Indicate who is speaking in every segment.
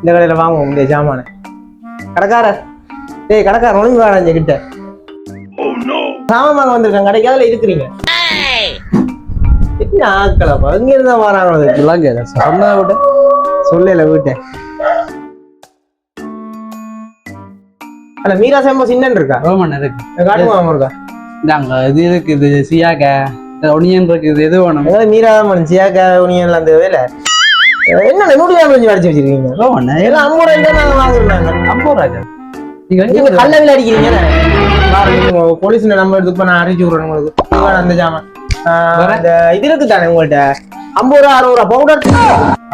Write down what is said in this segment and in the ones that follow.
Speaker 1: இந்த கடையில் வாங்குவோம் இந்த ஜாமான. கடைக்காரர் டேய் கடைக்காரர் ஒழுங்கு வாடா இந்த கிட்ட. சாமான் வாங்க வந்திருக்கேன் கடைக்கு அதில் இருக்கிறீங்க. என்ன ஆக்கலப்பா இங்க இருந்தா வராங்களோ
Speaker 2: இதெல்லாம் கேட்க சொன்னதை விட.
Speaker 1: சொல்லல வீட்டை. அல்ல மீரா சேம்பா சின்னன் இருக்கா?
Speaker 2: ரோமன் இருக்கு.
Speaker 1: காட்டுமா இருக்கா?
Speaker 2: இந்தாங்க இது இருக்கு இது சியாக்க. ஒனியன் இருக்கு இது எது வேணும்?
Speaker 1: மீரா தான் மனுச்சியாக்கா உனியன்ல அந்த வேலை என்ன நூறு கிராம் கொஞ்சம் அடிச்சு வச்சிருக்கீங்க? எல்லாம் ஐம்பது ரூபாய்க்கு தான் வாங்குறாங்க
Speaker 2: ஐம்பது ரூபாய்க்கு. நீங்க
Speaker 1: அடிக்கிறீங்க போலீஸ் நம்பர் எடுத்து நான் அறிவிச்சு விடுறேன் உங்களுக்கு. அந்த ஜாமான். இது இருக்கு தானே உங்கள்ட்ட? ஐம்பது ரூபா அறுபது ரூபா பவுடர்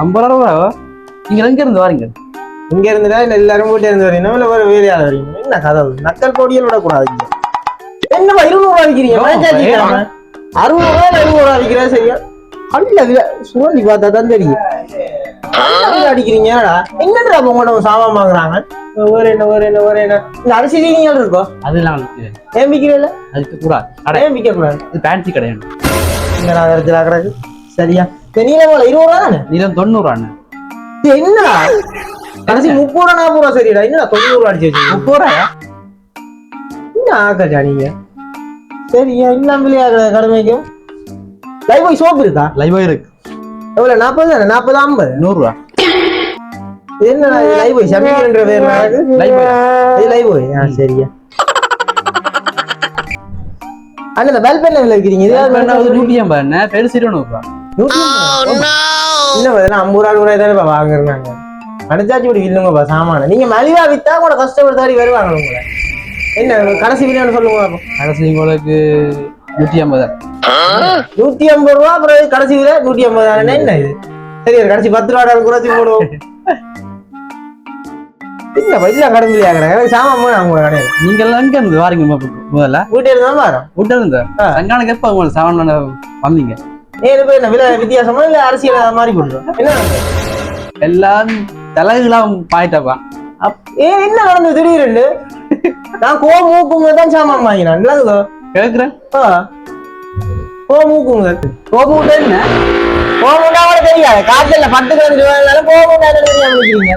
Speaker 2: ஐம்பது ரூபா நீங்க எங்க இருந்து வரீங்க?
Speaker 1: இங்க இருந்துடா இல்ல எல்லாரும் வீட்டுல இருந்து வரீங்க. இல்ல வேற வேலையால வரீங்க. என்ன கதை நக்கல் போடியல் விடக்கூடாது இங்க. என்னப்பா இருநூறு ரூபா விற்கிறீங்க. அறுபது ரூபா எழுபது ரூபா விற்கிறா சரியா? கல்ல விலை சுழி பார்த்தா தான் தெரியும். அடிக்கிறீங்க என்னடா உங்கள்ட்ட சாமான் வாங்குறாங்க? வேற என்ன வேற என்ன வேற என்ன? இந்த அரிசி சீனிகள் இருக்கோ?
Speaker 2: அதெல்லாம்.
Speaker 1: ஏன் விற்கிறீங்களா
Speaker 2: அதுக்கு கூடாது கடை.
Speaker 1: ஏன் விற்க கூடாது
Speaker 2: இது ஃபேன்சி கிடையாது
Speaker 1: இந்த நான் இடத்துல கிடக்கு? சரியா. இந்த நீளமலை இருபது ரூபா தானே?
Speaker 2: நீளம் தொண்ணூறு
Speaker 1: இது என்னடா? கடைசி முப்பது ரூபா நாற்பது ரூபா சரிடா. என்னடா தொண்ணூறு ரூபா அடிச்சு வச்சு
Speaker 2: முப்பது ரூபாயா?
Speaker 1: என்ன ஆக்கா நீங்க? சரியா இல்லாம விளையாடுற கடமைக்கும் லைஃப் பாய் சோப்பு இருக்கா?
Speaker 2: லைவா இருக்கு.
Speaker 1: எவ்வளவு? நாற்பது தானே? நாற்பது ஐம்பது.
Speaker 2: நூறு ரூபா
Speaker 1: இது? என்ன லைஃப் பாய் சமைக்கின்ற பேர்
Speaker 2: லைவ்
Speaker 1: இது லைஃப் பாய் ஆ சரியா அண்ணா இந்த பெல் பென் விற்கிறீங்க இது யார்
Speaker 2: அது நூற்றி ஐம்பது அண்ணன் பெருசு இருநூறு ரூபா
Speaker 1: நூத்தி ஐம்பது. ஐம்பது ரூபா நூறு தானே வாங்குறாங்க அனுச்சாச்சி இப்படி இல்லைங்கப்பா சாமான. நீங்க மலிவா வித்தா கூட கஷ்டப்படுத்தாடி வருவாங்க உங்களை. என்ன கடைசி விலைன்னு சொல்லுங்க.
Speaker 2: கடைசி உங்களுக்கு நூற்றி ஐம்பது?
Speaker 1: நூத்தி ஐம்பது ரூபா அப்புறம் கடைசி நூத்தி ஐம்பது. என்ன இது? சரி கடைசி பத்து ரூபா குறைச்சி போடுவோம். இல்ல விலை ஆகுறாங்க எனக்கு சாமான் அவங்க கிடையாது
Speaker 2: நீங்க எல்லாம் எங்க இருந்து வாரீங்க முதல்ல?
Speaker 1: வீட்டு இருந்தா வரோம்.
Speaker 2: விட்டு இருந்த?
Speaker 1: ஆ.
Speaker 2: சங்கானுக்கு எப்ப உங்களுக்கு செவன் வந்தீங்க?
Speaker 1: ஏழு பேர் என்ன விலை வித்தியாசமா இல்ல அரசியல் அது மாதிரி என்ன
Speaker 2: எல்லாம் தலைகளாம் பாயிட்டப்பா.
Speaker 1: ஏ என்ன நடந்தது திடீர்னு நான் கோ மூக்குங்க தான் சாமான் வாங்கினேன். இல்லைங்களோ
Speaker 2: கேக்குறேன்.
Speaker 1: ஆ. கோ மூக்குங்க
Speaker 2: கோபம் என்ன
Speaker 1: கோமுண்டா கூட தெரியாது காய்ச்சல்ல பத்து இருந்தாலும் கோமுண்டா தெரியாம இருக்கிறீங்க?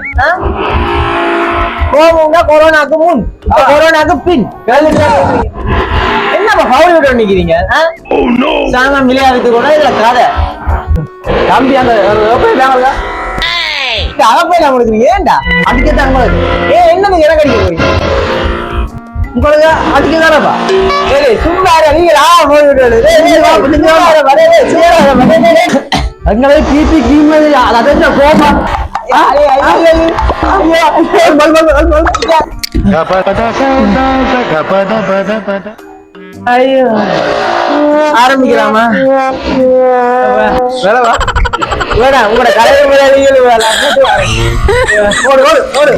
Speaker 1: கோமுண்டா கொரோனாக்கு முன். கொரோனாக்கு பின். என்னப்பா பவுல் விட்டு நிக்கிறீங்க ஆ? சாமான் விளையாடுறது கூட இதுல கதை.
Speaker 2: தம்பி அந்த
Speaker 1: அகப்பையில கொடுக்குறீங்க ஏன்டா?
Speaker 2: அடிக்கத்தான் உங்களுக்கு
Speaker 1: ஏ என்னது எனக்கு அடிக்க போறீங்க?
Speaker 2: உங்களுக்கு? அடிக்கதானப்பா
Speaker 1: ஏய் சும்மா இரு, நீங்க ஆ போய்.
Speaker 2: எங்களை பிபி கீமதி அது கோபம்?
Speaker 1: ஐயோ, ஆரம்பிக்கலாமா? வேணவா வேணா உங்களோட கலைஞர் வேலை போடு ஓடு ஓடு